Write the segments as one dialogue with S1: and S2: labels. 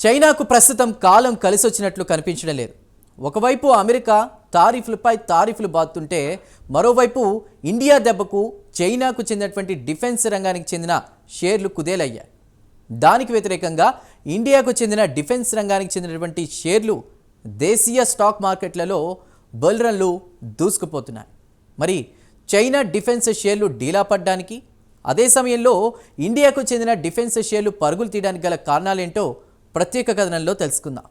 S1: చైనాకు ప్రస్తుతం కాలం కలిసొచ్చినట్లు కనిపించడం లేదు. ఒకవైపు అమెరికా తారీఫ్లపై తారీఫ్లు బాతుంటే మరోవైపు ఇండియా దెబ్బకు చైనాకు చెందినటువంటి డిఫెన్స్ రంగానికి చెందిన షేర్లు కుదేలయ్యాయి. దానికి వ్యతిరేకంగా ఇండియాకు చెందిన డిఫెన్స్ రంగానికి చెందినటువంటి షేర్లు దేశీయ స్టాక్ మార్కెట్లలో బొల్రన్లు దూసుకుపోతున్నాయి. మరి చైనా డిఫెన్స్ షేర్లు డీలా పడ్డానికి అదే సమయంలో ఇండియాకు చెందిన డిఫెన్స్ షేర్లు పరుగులు తీయడానికి గల కారణాలేంటో ప్రత్యేక కథనంలో తెలుసుకుందాం.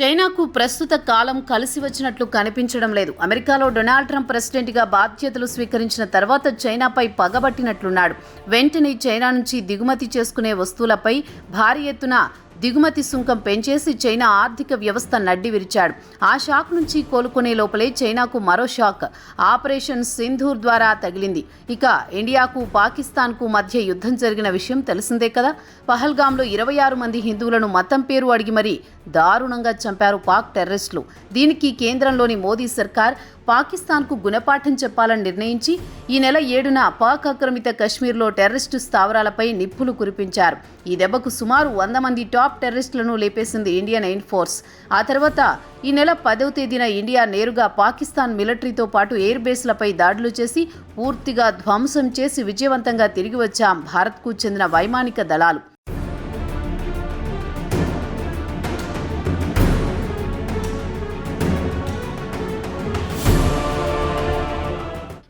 S2: చైనాకు ప్రస్తుత కాలం కలిసి వచ్చినట్లు కనిపించడం లేదు. అమెరికాలో డొనాల్డ్ ట్రంప్ ప్రెసిడెంట్గా బాధ్యతలు స్వీకరించిన తర్వాత చైనాపై పగబట్టినట్లున్నాడు. వెంటనే చైనా నుంచి దిగుమతి చేసుకునే వస్తువులపై భారీ ఎత్తున దిగుమతి సుంకం పెంచేసి చైనా ఆర్థిక వ్యవస్థ నడ్డి విరిచాడు. ఆ షాక్ నుంచి కోలుకునే లోపలే చైనాకు మరో షాక్. ఆపరేషన్ సింధూర్ ద్వారా తగిలింది. ఇక ఇండియాకు పాకిస్తాన్కు మధ్య యుద్ధం జరిగిన విషయం తెలిసిందే కదా? పహల్గాంలో ఇరవై ఆరు మంది హిందువులను మతం పేరు అడిగి మరీ దారుణంగా చంపారు పాక్ టెర్రరిస్టులు. దీనికి కేంద్రంలోని మోదీ సర్కార్ పాకిస్తాన్కు గుణపాఠం చెప్పాలని నిర్ణయించి ఈ నెల ఏడున పాక్ ఆక్రమిత కశ్మీర్లో టెర్రరిస్టు స్థావరాలపై నిప్పులు కురిపించారు. ఈ దెబ్బకు సుమారు వంద మంది టాప్ టెర్రరిస్టులను లేపేసింది ఇండియన్ ఎయిర్ ఫోర్స్. ఆ తర్వాత ఈ నెల పదవ తేదీన ఇండియా నేరుగా పాకిస్తాన్ మిలిటరీతో పాటు ఎయిర్ బేస్లపై దాడులు చేసి పూర్తిగా ధ్వంసం చేసి విజయవంతంగా తిరిగి వచ్చాం. భారత్కు చెందిన వైమానిక దళాలు.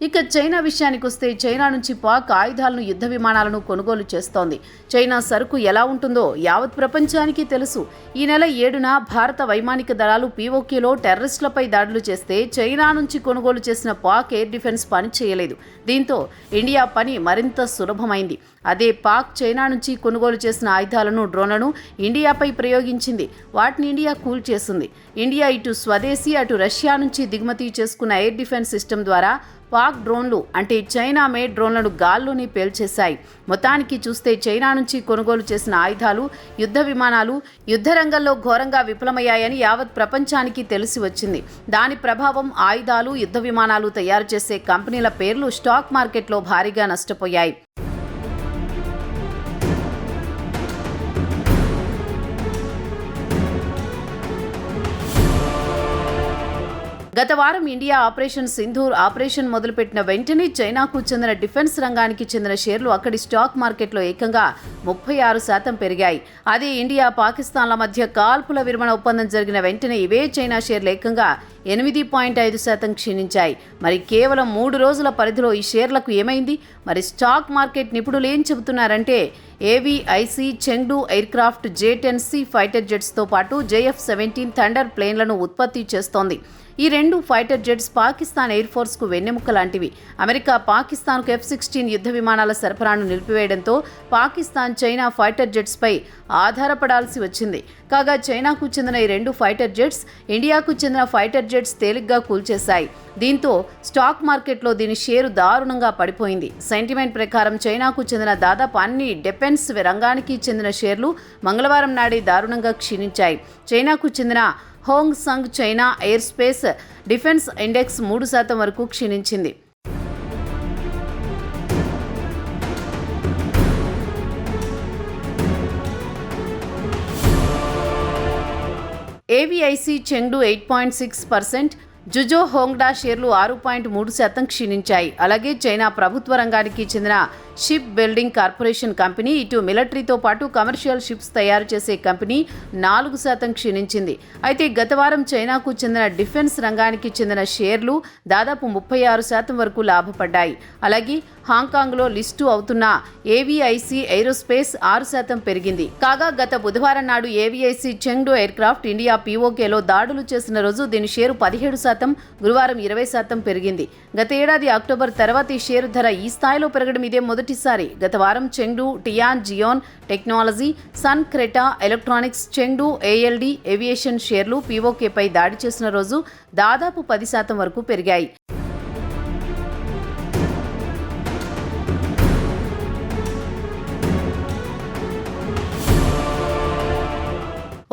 S2: ఇక చైనా విషయానికి వస్తే చైనా నుంచి పాక్ ఆయుధాలను యుద్ధ విమానాలను కొనుగోలు చేస్తోంది. చైనా సరుకు ఎలా ఉంటుందో యావత్ ప్రపంచానికి తెలుసు. ఈ నెల ఏడున భారత వైమానిక దళాలు పీఓకేలో టెర్రరిస్టులపై దాడులు చేస్తే చైనా నుంచి కొనుగోలు చేసిన పాక్ ఎయిర్ డిఫెన్స్ పని చేయలేదు. దీంతో ఇండియా పని మరింత సులభమైంది. అదే పాక్ చైనా నుంచి కొనుగోలు చేసిన ఆయుధాలను డ్రోన్లను ఇండియాపై ప్రయోగించింది. వాటిని ఇండియా కూల్ చేసింది. ఇండియా ఇటు స్వదేశీ అటు రష్యా నుంచి దిగుమతి చేసుకున్న ఎయిర్ డిఫెన్స్ సిస్టమ్ ద్వారా పాక్ డ్రోన్లు అంటే చైనా మేడ్ డ్రోన్లను గాల్లోనే పేల్చేశాయి. మొత్తానికి చూస్తే చైనా నుంచి కొనుగోలు చేసిన ఆయుధాలు యుద్ధ విమానాలు యుద్ధ రంగంలో ఘోరంగా విఫలమయ్యాయని యావత్ ప్రపంచానికి తెలిసి వచ్చింది. దాని ప్రభావం ఆయుధాలు యుద్ధ విమానాలు తయారు చేసే కంపెనీల పేర్లు స్టాక్ మార్కెట్లో భారీగా నష్టపోయాయి. గత వారం ఇండియా ఆపరేషన్ సింధూర్ ఆపరేషన్ మొదలుపెట్టిన వెంటనే చైనాకు చెందిన డిఫెన్స్ రంగానికి చెందిన షేర్లు అక్కడి స్టాక్ మార్కెట్లో ఏకంగా ముప్పై ఆరు శాతం పెరిగాయి. అదే ఇండియా పాకిస్తాన్ల మధ్య కాల్పుల విరమణ ఒప్పందం జరిగిన వెంటనే ఇవే చైనా షేర్లు ఏకంగా ఎనిమిది పాయింట్ ఐదు శాతం క్షీణించాయి. మరి కేవలం మూడు రోజుల పరిధిలో ఈ షేర్లకు ఏమైంది? మరి స్టాక్ మార్కెట్ నిపుణులు ఏం చెబుతున్నారంటే AVIC Chengdu aircraft J ten C fighter జెట్స్తో పాటు జేఎఫ్ సెవెంటీన్ థండర్ ప్లేన్లను ఉత్పత్తి చేస్తోంది. ఈ రెండు ఫైటర్ జెట్స్ పాకిస్తాన్ ఎయిర్ ఫోర్స్కు వెన్నెముక లాంటివి. అమెరికా పాకిస్తాన్కు ఎఫ్ సిక్స్టీన్ యుద్ధ విమానాల సరఫరాను నిలిపివేయడంతో పాకిస్తాన్ చైనా ఫైటర్ జెట్స్పై ఆధారపడాల్సి వచ్చింది. కాగా చైనాకు చెందిన ఈ రెండు ఫైటర్ జెట్స్ ఇండియాకు చెందిన ఫైటర్ జెట్స్ తేలిగ్గా కూల్చేశాయి. దీంతో స్టాక్ మార్కెట్లో దీని షేరు దారుణంగా పడిపోయింది. సెంటిమెంట్ ప్రకారం చైనాకు చెందిన దాదాపు అన్ని డిఫెన్స్ రంగానికి చెందిన షేర్లు మంగళవారం నాడే దారుణంగా క్షీణించాయి. చైనాకు చెందిన హోంగ్ సంగ్ China aerospace defence index మూడు శాతం వరకు క్షీణించింది. AVIC Chengdu eight point six percent Zhuzhou Hongda షేర్లు ఆరు పాయింట్ మూడు శాతం క్షీణించాయి. అలాగే చైనా ప్రభుత్వ రంగానికి చెందిన షిప్ బిల్డింగ్ కార్పొరేషన్ కంపెనీ ఇటు మిలిటరీతో పాటు కమర్షియల్ షిప్స్ తయారు చేసే కంపెనీ నాలుగు శాతం క్షీణించింది. అయితే గత వారం చైనాకు చెందిన డిఫెన్స్ రంగానికి చెందిన షేర్లు దాదాపు ముప్పై ఆరు శాతం వరకు లాభపడ్డాయి. అలాగే హాంకాంగ్లో లిస్టు అవుతున్న ఏవిఐసి ఏరోస్పేస్ ఆరు శాతం పెరిగింది. కాగా గత బుధవారం నాడు ఏవిఐసి చెంగ్డు ఎయిర్క్రాఫ్ట్ ఇండియా పీఓకేలో దాడులు చేసిన రోజు దీని షేరు పదిహేడు శాతం గురువారం ఇరవై శాతం పెరిగింది. గత ఏడాది అక్టోబర్ తర్వాత ఈ షేరు ధర ఈ స్థాయిలో పెరగడం ఇదే మొదటిసారి. గత వారం చెంగ్డు టియాన్ జియోన్ టెక్నాలజీ సన్ క్రెటా ఎలక్ట్రానిక్స్ చెంగ్డు ఏఎల్డి ఏవియేషన్ షేర్లు పీఓకేపై దాడి చేసిన రోజు దాదాపు పది శాతం వరకు పెరిగాయి.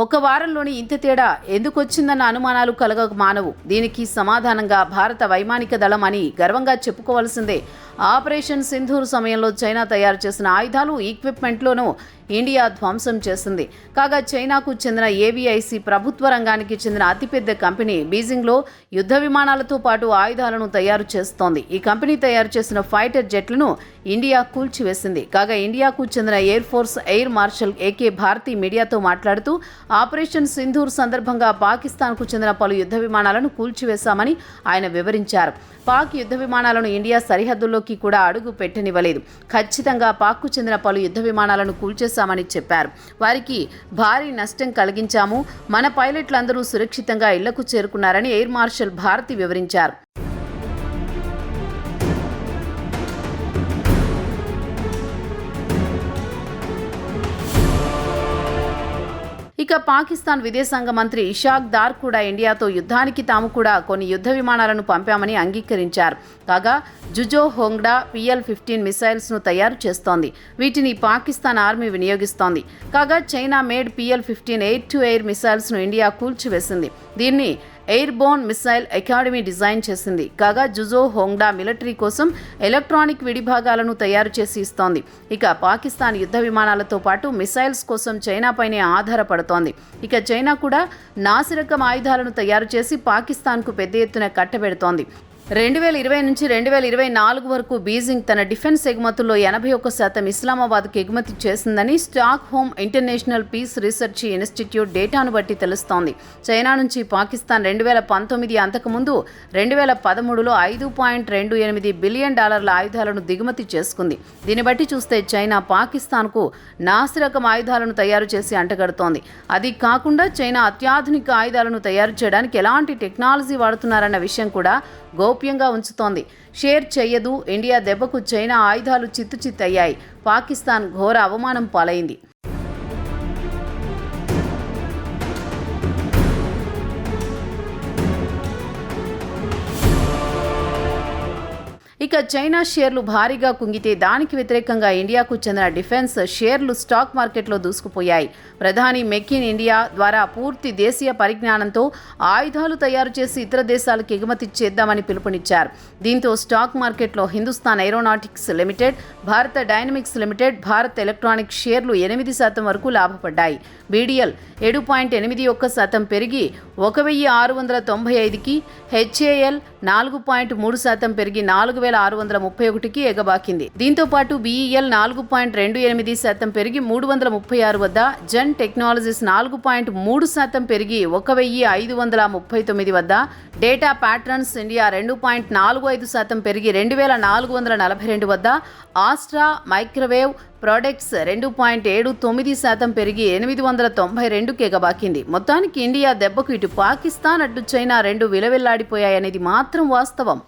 S2: ఒక వారంలోని ఇంత తేడా ఎందుకు వచ్చిందన్న అనుమానాలు కలగక మానవు. దీనికి సమాధానంగా భారత వైమానిక దళం అని గర్వంగా చెప్పుకోవాల్సిందే. ఆపరేషన్ సింధూర్ సమయంలో చైనా తయారు చేసిన ఆయుధాలు ఈక్విప్మెంట్లోనూ ఇండియా ధ్వంసం చేసింది. కాగా చైనాకు చెందిన ఏవిఐసి ప్రభుత్వ రంగానికి చెందిన అతిపెద్ద కంపెనీ బీజింగ్లో యుద్ధ విమానాలతో పాటు ఆయుధాలను తయారు చేస్తోంది. ఈ కంపెనీ తయారు చేసిన ఫైటర్ జెట్లను ఇండియా కూల్చివేసింది. కాగా ఇండియాకు చెందిన air force air marshal AK Bharti మీడియాతో మాట్లాడుతూ ఆపరేషన్ సింధూర్ సందర్భంగా పాకిస్తాన్కు చెందిన పలు యుద్ధ విమానాలను కూల్చివేశామని ఆయన వివరించారు. పాక్ యుద్ధ విమానాలను ఇండియా సరిహద్దుల్లోకి కూడా అడుగు పెట్టనివ్వలేదు. ఖచ్చితంగా పాక్కు చెందిన పలు యుద్ధ విమానాలను కూల్చేశామని చెప్పారు. వారికి భారీ నష్టం కలిగించాము. మన పైలట్లందరూ సురక్షితంగా ఇళ్ళకు చేరుకున్నారని ఎయిర్ మార్షల్ భారతి వివరించారు. ఇక పాకిస్తాన్ విదేశాంగ మంత్రి ఇషాక్ దార్ కూడా ఇండియాతో యుద్ధానికి తాము కూడా కొన్ని యుద్ధ విమానాలను పంపామని అంగీకరించారు. కాగా జుజో హోంగ్డా పిఎల్ ఫిఫ్టీన్ మిసైల్స్ను తయారు చేస్తోంది. వీటిని పాకిస్తాన్ ఆర్మీ వినియోగిస్తోంది. కాగా China made PL fifteen air to air మిసైల్స్ను India కూల్చివేసింది. దీన్ని ఎయిర్బోన్ మిసైల్ అకాడమీ డిజైన్ చేసింది. కాగా జుజో హోంగ్డా మిలిటరీ కోసం ఎలక్ట్రానిక్ విడిభాగాలను తయారు చేసి ఇస్తోంది. ఇక పాకిస్తాన్ యుద్ధ విమానాలతో పాటు మిసైల్స్ కోసం చైనాపైనే ఆధారపడుతోంది. ఇక చైనా కూడా నాసిరకం ఆయుధాలను తయారు చేసి పాకిస్తాన్కు పెద్ద ఎత్తున కట్టబెడుతోంది. రెండు వేల ఇరవై నుంచి రెండు వేల ఇరవై నాలుగు వరకు బీజింగ్ తన డిఫెన్స్ ఎగుమతుల్లో ఎనభై ఒక్క శాతం ఇస్లామాబాద్కు ఎగుమతి చేసిందని Stockholm International Peace Research Institute డేటాను బట్టి తెలుస్తోంది. చైనా నుంచి పాకిస్తాన్ రెండు వేల పంతొమ్మిది అంతకుముందు రెండు వేల పదమూడులో ఐదు పాయింట్ రెండు ఎనిమిది బిలియన్ డాలర్ల ఆయుధాలను దిగుమతి చేసుకుంది. దీన్ని బట్టి చూస్తే చైనా పాకిస్తాన్కు నాసిరకం ఆయుధాలను తయారు చేసి అంటగడుతోంది. అది కాకుండా చైనా అత్యాధునిక ఆయుధాలను తయారు చేయడానికి ఎలాంటి టెక్నాలజీ వాడుతున్నారన్న విషయం కూడా గోప్యంగా ఉంచుతోంది. షేర్ చేయదు. ఇండియా దెబ్బకు చైనా ఆయుధాలు చిత్తు చిత్తయ్యాయి. పాకిస్తాన్ ఘోర అవమానం పాలైంది. ఇక చైనా షేర్లు భారీగా కుంగితే దానికి వ్యతిరేకంగా ఇండియాకు చెందిన డిఫెన్స్ షేర్లు స్టాక్ మార్కెట్లో దూసుకుపోయాయి. ప్రధాని మెక్ ఇన్ ఇండియా ద్వారా పూర్తి దేశీయ పరిజ్ఞానంతో ఆయుధాలు తయారు చేసి ఇతర దేశాలకు ఎగుమతి చేద్దామని పిలుపునిచ్చారు. దీంతో స్టాక్ మార్కెట్లో Hindustan aeronautics limited Bharat dynamics limited Bharat electronic షేర్లు ఎనిమిది శాతం వరకు లాభపడ్డాయి. బీడీఎల్ ఏడు పాయింట్ ఎనిమిది ఒక్క శాతం పెరిగి ఒక వెయ్యి ఆరు వందల తొంభై ఐదుకి హెచ్ఏఎల్ నాలుగు పాయింట్ మూడు శాతం పెరిగి నాలుగు వేల ఆరు వందల ముప్పై ఒకటికి ఎగబాకింది. దీంతో పాటు బీఈఎల్ నాలుగు పాయింట్ రెండు ఎనిమిది శాతం పెరిగి మూడు వందల ముప్పై ఆరు వద్ద జన్ టెక్నాలజీస్ నాలుగు పాయింట్ మూడు శాతం పెరిగి ఒక వెయ్యి ఐదు వందల ముప్పై తొమ్మిది వద్ద డేటా ప్యాటర్న్స్ ఇండియా రెండు పాయింట్ నాలుగు ఐదు శాతం పెరిగి రెండు వేల నాలుగు వందల నలభై రెండు వద్ద ఆస్ట్రా మైక్రోవేవ్ ప్రోడక్ట్స్ రెండు పాయింట్ ఏడు తొమ్మిది శాతం పెరిగి ఎనిమిది వందల తొంభై రెండుకి ఎగబాకింది. మొత్తానికి ఇండియా దెబ్బకు ఇటు పాకిస్తాన్ అటు చైనా రెండు విలవిల్లాడిపోయాయనేది మాత్రం వాస్తవం.